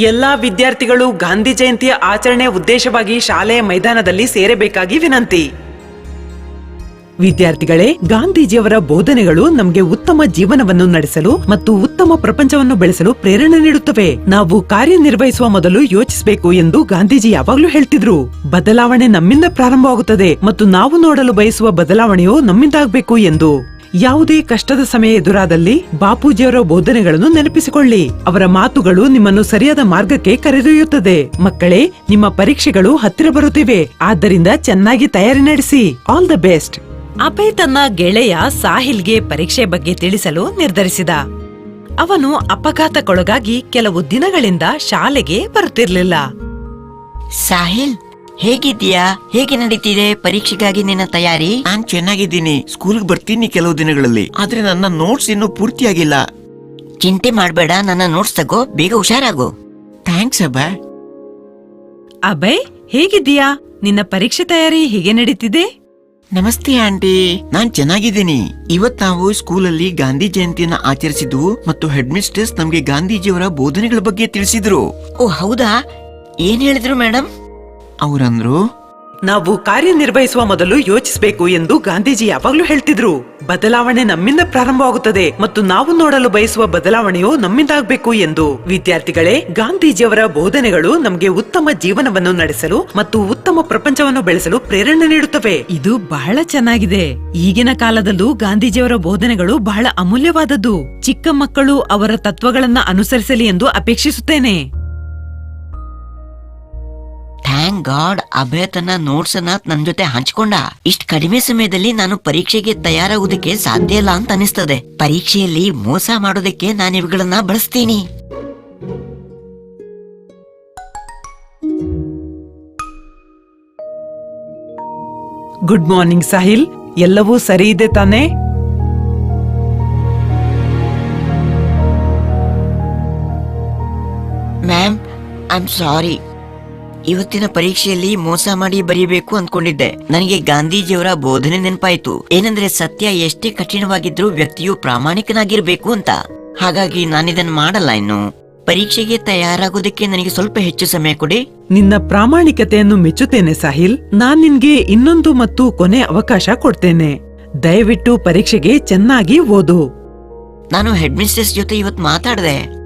ಎಲ್ಲಾ ವಿದ್ಯಾರ್ಥಿಗಳು ಗಾಂಧಿ ಜಯಂತಿಯ ಆಚರಣೆ ಉದ್ದೇಶವಾಗಿ ಶಾಲೆಯ ಮೈದಾನದಲ್ಲಿ ಸೇರಬೇಕಾಗಿ ವಿನಂತಿ. ವಿದ್ಯಾರ್ಥಿಗಳೇ, ಗಾಂಧೀಜಿಯವರ ಬೋಧನೆಗಳು ನಮಗೆ ಉತ್ತಮ ಜೀವನವನ್ನು ನಡೆಸಲು ಮತ್ತು ಉತ್ತಮ ಪ್ರಪಂಚವನ್ನು ಬೆಳೆಸಲು ಪ್ರೇರಣೆ ನೀಡುತ್ತವೆ. ನಾವು ಕಾರ್ಯನಿರ್ವಹಿಸುವ ಮೊದಲು ಯೋಚಿಸಬೇಕು ಎಂದು ಗಾಂಧೀಜಿ ಯಾವಾಗಲೂ ಹೇಳ್ತಿದ್ರು. ಬದಲಾವಣೆ ನಮ್ಮಿಂದ ಪ್ರಾರಂಭವಾಗುತ್ತದೆ ಮತ್ತು ನಾವು ನೋಡಲು ಬಯಸುವ ಬದಲಾವಣೆಯು ನಮ್ಮಿಂದಾಗಬೇಕು ಎಂದು. ಯಾವುದೇ ಕಷ್ಟದ ಸಮಯ ಎದುರಾದಲ್ಲಿ ಬಾಪೂಜಿಯವರ ಬೋಧನೆಗಳನ್ನು ನೆನಪಿಸಿಕೊಳ್ಳಿ. ಅವರ ಮಾತುಗಳು ನಿಮ್ಮನ್ನು ಸರಿಯಾದ ಮಾರ್ಗಕ್ಕೆ ಕರೆದೊಯ್ಯುತ್ತದೆ. ಮಕ್ಕಳೇ, ನಿಮ್ಮ ಪರೀಕ್ಷೆಗಳು ಹತ್ತಿರ ಬರುತ್ತಿವೆ. ಆದ್ದರಿಂದ ಚೆನ್ನಾಗಿ ತಯಾರಿ ನಡೆಸಿ. ಆಲ್ ದ ಬೆಸ್ಟ್ ಅಭಯ್ ತನ್ನ ಗೆಳೆಯ ಸಾಹಿಲ್ಗೆ ಪರೀಕ್ಷೆ ಬಗ್ಗೆ ತಿಳಿಸಲು ನಿರ್ಧರಿಸಿದ. ಅವನು ಅಪಘಾತಕ್ಕೊಳಗಾಗಿ ಕೆಲವು ದಿನಗಳಿಂದ ಶಾಲೆಗೆ ಬರುತ್ತಿರಲಿಲ್ಲ. ಸಾಹಿಲ್ ಹೇಗಿದ್ದೀಯಾ? ಹೇಗೆ ನಡೀತಿದೆ ಪರೀಕ್ಷೆಗಾಗಿ ನಿನ್ನ ತಯಾರಿ? ನಾನ್ ಚೆನ್ನಾಗಿದ್ದೀನಿ. ಸ್ಕೂಲ್ಗೆ ಬರ್ತೀನಿ ಕೆಲವು ದಿನಗಳಲ್ಲಿ. ಆದ್ರೆ ನನ್ನ ನೋಟ್ಸ್ ಇನ್ನೂ ಪೂರ್ತಿಯಾಗಿಲ್ಲ. ಚಿಂತೆ ಮಾಡಬೇಡ ನನ್ನ ನೋಟ್ಸ್ ತಗೋ ಬೇಗ ಹುಷಾರಾಗು. ಥ್ಯಾಂಕ್ಸ್ ಅಬ್ಬ. ಅಭಯ್ ಹೇಗಿದ್ದೀಯಾ? ನಿನ್ನ ಪರೀಕ್ಷೆ ತಯಾರಿ ಹೇಗೆ ನಡೀತಿದೆ? ನಮಸ್ತೆ ಆಂಟಿ. ನಾನ್ ಚೆನ್ನಾಗಿದ್ದೀನಿ. ಇವತ್ ನಾವು ಸ್ಕೂಲಲ್ಲಿ ಗಾಂಧಿ ಜಯಂತಿಯನ್ನ ಆಚರಿಸಿದ್ವು ಮತ್ತು ಹೆಡ್ ಮಿಸ್ಟ್ರೆಸ್ ನಮ್ಗೆ ಗಾಂಧೀಜಿಯವರ ಬೋಧನೆಗಳ ಬಗ್ಗೆ ತಿಳಿಸಿದ್ರು. ಓ ಹೌದಾ? ಏನ್ ಹೇಳಿದ್ರು ಮೇಡಮ್ ಅವ್ರಂದ್ರು? ನಾವು ಕಾರ್ಯನಿರ್ವಹಿಸುವ ಮೊದಲು ಯೋಚಿಸಬೇಕು ಎಂದು ಗಾಂಧೀಜಿ ಯಾವಾಗ್ಲೂ ಹೇಳ್ತಿದ್ರು. ಬದಲಾವಣೆ ನಮ್ಮಿಂದ ಪ್ರಾರಂಭವಾಗುತ್ತದೆ ಮತ್ತು ನಾವು ನೋಡಲು ಬಯಸುವ ಬದಲಾವಣೆಯು ನಮ್ಮಿಂದಾಗಬೇಕು ಎಂದು. ವಿದ್ಯಾರ್ಥಿಗಳೇ ಗಾಂಧೀಜಿಯವರ ಬೋಧನೆಗಳು ನಮಗೆ ಉತ್ತಮ ಜೀವನವನ್ನು ನಡೆಸಲು ಮತ್ತು ಉತ್ತಮ ಪ್ರಪಂಚವನ್ನು ಬೆಳೆಸಲು ಪ್ರೇರಣೆ ನೀಡುತ್ತವೆ. ಇದು ಬಹಳ ಚೆನ್ನಾಗಿದೆ. ಈಗಿನ ಕಾಲದಲ್ಲೂ ಗಾಂಧೀಜಿಯವರ ಬೋಧನೆಗಳು ಬಹಳ ಅಮೂಲ್ಯವಾದದ್ದು. ಚಿಕ್ಕ ಮಕ್ಕಳು ಅವರ ತತ್ವಗಳನ್ನ ಅನುಸರಿಸಲಿ ಎಂದು ಅಪೇಕ್ಷಿಸುತ್ತೇನೆ. ಗಾಡ್ ಅಭಯ ತನ್ನ ನೋಟ್ಸ್ ಅನ್ನ ನನ್ ಜೊತೆ ಹಂಚ್ಕೊಂಡ. ಇಷ್ಟ್ ಕಡಿಮೆ ಸಮಯದಲ್ಲಿ ನಾನು ಪರೀಕ್ಷೆಗೆ ತಯಾರಾಗುವುದಕ್ಕೆ ಸಾಧ್ಯ ಇಲ್ಲ ಅಂತ ಅನಿಸ್ತದೆ. ಪರೀಕ್ಷೆಯಲ್ಲಿ ಮೋಸ ಮಾಡೋದಕ್ಕೆ ನಾನು ಇವುಗಳನ್ನ ಬಳಸ್ತೀನಿ. ಗುಡ್ ಮಾರ್ನಿಂಗ್ ಸಾಹಿಲ್ ಎಲ್ಲವೂ ಸರಿ ಇದೆ ತಾನೇ? ಮ್ಯಾಮ್ ಐ ಆಮ್ ಸಾರಿ ಇವತ್ತಿನ ಪರೀಕ್ಷೆಯಲ್ಲಿ ಮೋಸ ಮಾಡಿ ಬರೀಬೇಕು ಅಂದ್ಕೊಂಡಿದ್ದೆ. ನನಗೆ ಗಾಂಧೀಜಿಯವರ ಬೋಧನೆ ನೆನಪಾಯ್ತು. ಏನಂದ್ರೆ ಸತ್ಯ ಎಷ್ಟೇ ಕಠಿಣವಾಗಿದ್ರೂ ವ್ಯಕ್ತಿಯು ಪ್ರಾಮಾಣಿಕನಾಗಿರ್ಬೇಕು ಅಂತ. ಹಾಗಾಗಿ ನಾನಿದನ್ ಮಾಡಲ್ಲ ಇನ್ನು. ಪರೀಕ್ಷೆಗೆ ತಯಾರಾಗೋದಕ್ಕೆ ನನಗೆ ಸ್ವಲ್ಪ ಹೆಚ್ಚು ಸಮಯ ಕೊಡಿ. ನಿನ್ನ ಪ್ರಾಮಾಣಿಕತೆಯನ್ನು ಮೆಚ್ಚುತ್ತೇನೆ ಸಾಹಿಲ್. ನಾನ್ ನಿನ್ಗೆ ಇನ್ನೊಂದು ಮತ್ತು ಕೊನೆ ಅವಕಾಶ ಕೊಡ್ತೇನೆ. ದಯವಿಟ್ಟು ಪರೀಕ್ಷೆಗೆ ಚೆನ್ನಾಗಿ ಓದು. ನಾನು ಹೆಡ್ ಮಿಸ್ಟ್ರೆಸ್ ಜೊತೆ ಇವತ್ತು ಮಾತಾಡಿದೆ.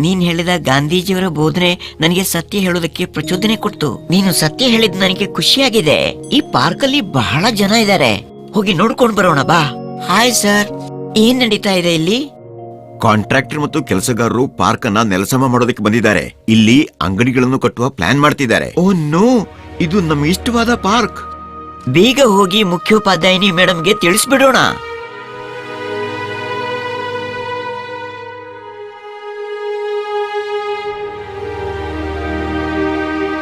ನೀನ್ ಹೇಳಿದ ಗಾಂಧೀಜಿಯವರ ಬೋಧನೆ ನನಗೆ ಸತ್ಯ ಹೇಳೋದಕ್ಕೆ ಪ್ರಚೋದನೆ ಕೊಡ್ತು. ನೀನು ಸತ್ಯ ಹೇಳಿದ್ ನನಗೆ ಖುಷಿಯಾಗಿದೆ. ಈ ಪಾರ್ಕ್ ಅಲ್ಲಿ ಬಹಳ ಜನ ಇದ್ದಾರೆ. ಹೋಗಿ ನೋಡ್ಕೊಂಡ್ ಬರೋಣ ಬಾ. Hi sir. ಏನ್ ನಡೀತಾ ಇದೆ ಇಲ್ಲಿ? ಕಾಂಟ್ರಾಕ್ಟರ್ ಮತ್ತು ಕೆಲಸಗಾರರು ಪಾರ್ಕ್ ಅನ್ನ ನೆಲಸಮ ಮಾಡೋದಕ್ಕೆ ಬಂದಿದ್ದಾರೆ. ಇಲ್ಲಿ ಅಂಗಡಿಗಳನ್ನು ಕಟ್ಟುವ ಪ್ಲಾನ್ ಮಾಡ್ತಿದ್ದಾರೆ. Oh no. ಇದು ನಮ್ಮ ಇಷ್ಟವಾದ ಪಾರ್ಕ್. ಬೇಗ ಹೋಗಿ ಮುಖ್ಯೋಪಾಧ್ಯಾಯಿನಿ ಮೇಡಮ್ಗೆ ತಿಳಿಸ್ಬಿಡೋಣ.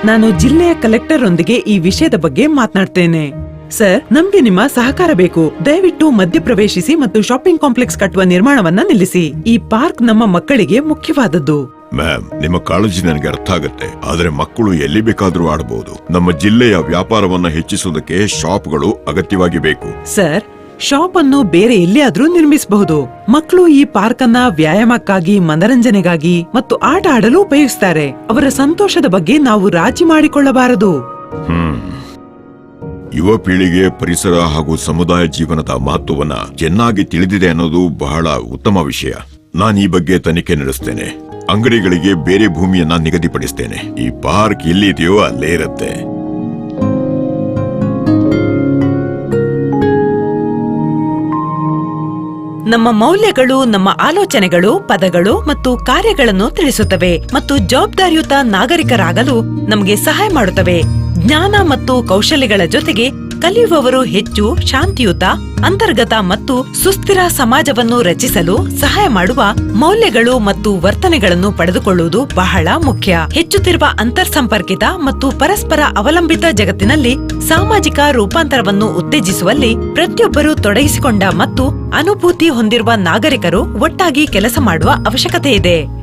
ನಾನು ಜಿಲ್ಲೆಯ ಕಲೆಕ್ಟರ್ ಒಂದಿಗೆ ಈ ವಿಷಯದ ಬಗ್ಗೆ ಮಾತನಾಡ್ತೇನೆ. ಸರ್ ನಮ್ಗೆ ನಿಮ್ಮ ಸಹಕಾರ ಬೇಕು. ದಯವಿಟ್ಟು ಮಧ್ಯಪ್ರವೇಶಿಸಿ ಮತ್ತು ಶಾಪಿಂಗ್ ಕಾಂಪ್ಲೆಕ್ಸ್ ಕಟ್ಟುವ ನಿರ್ಮಾಣವನ್ನ ನಿಲ್ಲಿಸಿ. ಈ ಪಾರ್ಕ್ ನಮ್ಮ ಮಕ್ಕಳಿಗೆ ಮುಖ್ಯವಾದದ್ದು. ಮ್ಯಾಮ್ ನಿಮ್ಮ ಕಾಳಜಿ ನನಗೆ ಅರ್ಥ ಆಗುತ್ತೆ. ಆದರೆ ಮಕ್ಕಳು ಎಲ್ಲಿ ಬೇಕಾದ್ರೂ ಆಡಬಹುದು ನಮ್ಮ ಜಿಲ್ಲೆಯ ವ್ಯಾಪಾರವನ್ನ ಹೆಚ್ಚಿಸುವುದಕ್ಕೆ ಶಾಪ್ಗಳು ಅಗತ್ಯವಾಗಿ ಬೇಕು. ಸರ್ ಶಾಪ್ ಅನ್ನು ಬೇರೆ ಎಲ್ಲಿಯಾದ್ರೂ ನಿರ್ಮಿಸಬಹುದು. ಮಕ್ಕಳು ಈ ಪಾರ್ಕ್ ಅನ್ನ ವ್ಯಾಯಾಮಕ್ಕಾಗಿ, ಮನರಂಜನೆಗಾಗಿ ಮತ್ತು ಆಟ ಆಡಲು ಉಪಯೋಗಿಸ್ತಾರೆ. ಅವರ ಸಂತೋಷದ ಬಗ್ಗೆ ನಾವು ರಾಜಿ ಮಾಡಿಕೊಳ್ಳಬಾರದು. ಯುವ ಪೀಳಿಗೆ ಪರಿಸರ ಹಾಗೂ ಸಮುದಾಯ ಜೀವನದ ಮಹತ್ವವನ್ನ ಚೆನ್ನಾಗಿ ತಿಳಿದಿದೆ ಅನ್ನೋದು ಬಹಳ ಉತ್ತಮ ವಿಷಯ. ನಾನು ಈ ಬಗ್ಗೆ ತನಿಖೆ ನಡೆಸ್ತೇನೆ. ಅಂಗಡಿಗಳಿಗೆ ಬೇರೆ ಭೂಮಿಯನ್ನ ನಿಗದಿಪಡಿಸ್ತೇನೆ. ಈ ಪಾರ್ಕ್ ಎಲ್ಲಿದೆಯೋ ಅಲ್ಲೇ ಇರುತ್ತೆ. ನಮ್ಮ ಮೌಲ್ಯಗಳು, ನಮ್ಮ ಆಲೋಚನೆಗಳು, ಪದಗಳು ಮತ್ತು ಕಾರ್ಯಗಳನ್ನು ತಿಳಿಸುತ್ತವೆ ಮತ್ತು ಜವಾಬ್ದಾರಿಯುತ ನಾಗರಿಕರಾಗಲು ನಮಗೆ ಸಹಾಯ ಮಾಡುತ್ತವೆ. ಜ್ಞಾನ ಮತ್ತು ಕೌಶಲ್ಯಗಳ ಜೊತೆಗೆ ಕಲಿಯುವವರು ಹೆಚ್ಚು ಶಾಂತಿಯುತ, ಅಂತರ್ಗತ ಮತ್ತು ಸುಸ್ಥಿರ ಸಮಾಜವನ್ನು ರಚಿಸಲು ಸಹಾಯ ಮಾಡುವ ಮೌಲ್ಯಗಳು ಮತ್ತು ವರ್ತನೆಗಳನ್ನು ಪಡೆದುಕೊಳ್ಳುವುದು ಬಹಳ ಮುಖ್ಯ. ಹೆಚ್ಚುತ್ತಿರುವ ಅಂತರ್ಸಂಪರ್ಕಿತ ಮತ್ತು ಪರಸ್ಪರ ಅವಲಂಬಿತ ಜಗತ್ತಿನಲ್ಲಿ ಸಾಮಾಜಿಕ ರೂಪಾಂತರವನ್ನು ಉತ್ತೇಜಿಸುವಲ್ಲಿ ಪ್ರತಿಯೊಬ್ಬರು ತೊಡಗಿಸಿಕೊಂಡ ಮತ್ತು ಅನುಭೂತಿ ಹೊಂದಿರುವ ನಾಗರಿಕರು ಒಟ್ಟಾಗಿ ಕೆಲಸ ಮಾಡುವ ಅವಶ್ಯಕತೆ ಇದೆ